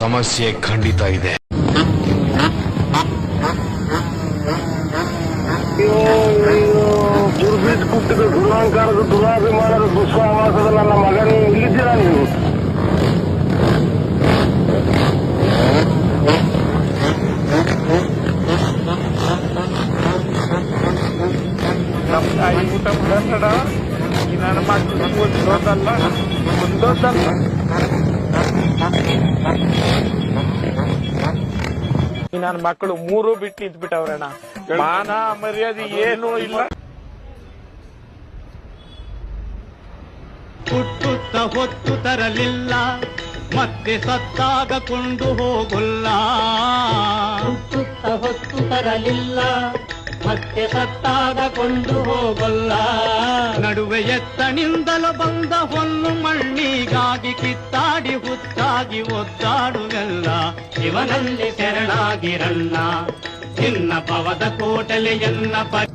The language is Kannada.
ಸಮಸ್ಯೆ ಖಂಡಿತ ಇದೆ. ದುರ್ಬೀಜ್ ಕುಟ್ಟಿದ ದುರಾಂಕಾರದ ದುರಾಭಿಮಾನದ ದುಸ್ವಾವಾಸದ ನನ್ನ ಮಗನ ಇಲ್ಲಿದ್ದೀರಾ ನೀವು ನಮ್ಮ ತಾಯಿ ಊಟ ಈ ನನ್ನ ಮಕ್ಕಳು ಒಂದೊಂದಲ್ಲ ಒಂದೊಂದಲ್ಲ ನನ್ನ ಮಕ್ಕಳು ಮೂರು ಬಿಟ್ಟು ನಿಂತ್ಬಿಟ್ಟವ್ರಣ್ಣ. ಮಾನ ಮರ್ಯಾದೆ ಏನು ಇಲ್ಲ. ಹುಟ್ಟುತ್ತ ಹೊತ್ತು ತರಲಿಲ್ಲ ಮತ್ತೆ ಸತ್ತಾಗ ಕೊಂಡು ಹೋಗುಲ್ಲ. ಹುಟ್ಟುತ್ತ ಹೊತ್ತು ತರಲಿಲ್ಲ ಮತ್ತೆ ಸತ್ತಾಗ ಕೊಂಡು ಹೋಗಲ್ಲ. ನಡುವೆ ಎತ್ತನಿಂದಲೂ ಬಂದ ಹೊನ್ನು ಮಣ್ಣಿಗಾಗಿ ಕಿತ್ತಾಡಿ ಹುತ್ತಾಗಿ ಒದ್ದಾಡುವೆಲ್ಲ ಶಿವನಲ್ಲಿ ಶರಣಾಗಿರಲ್ಲ. ನಿನ್ನ ಪವದ ಕೋಟಲೆಯನ್ನ ಪ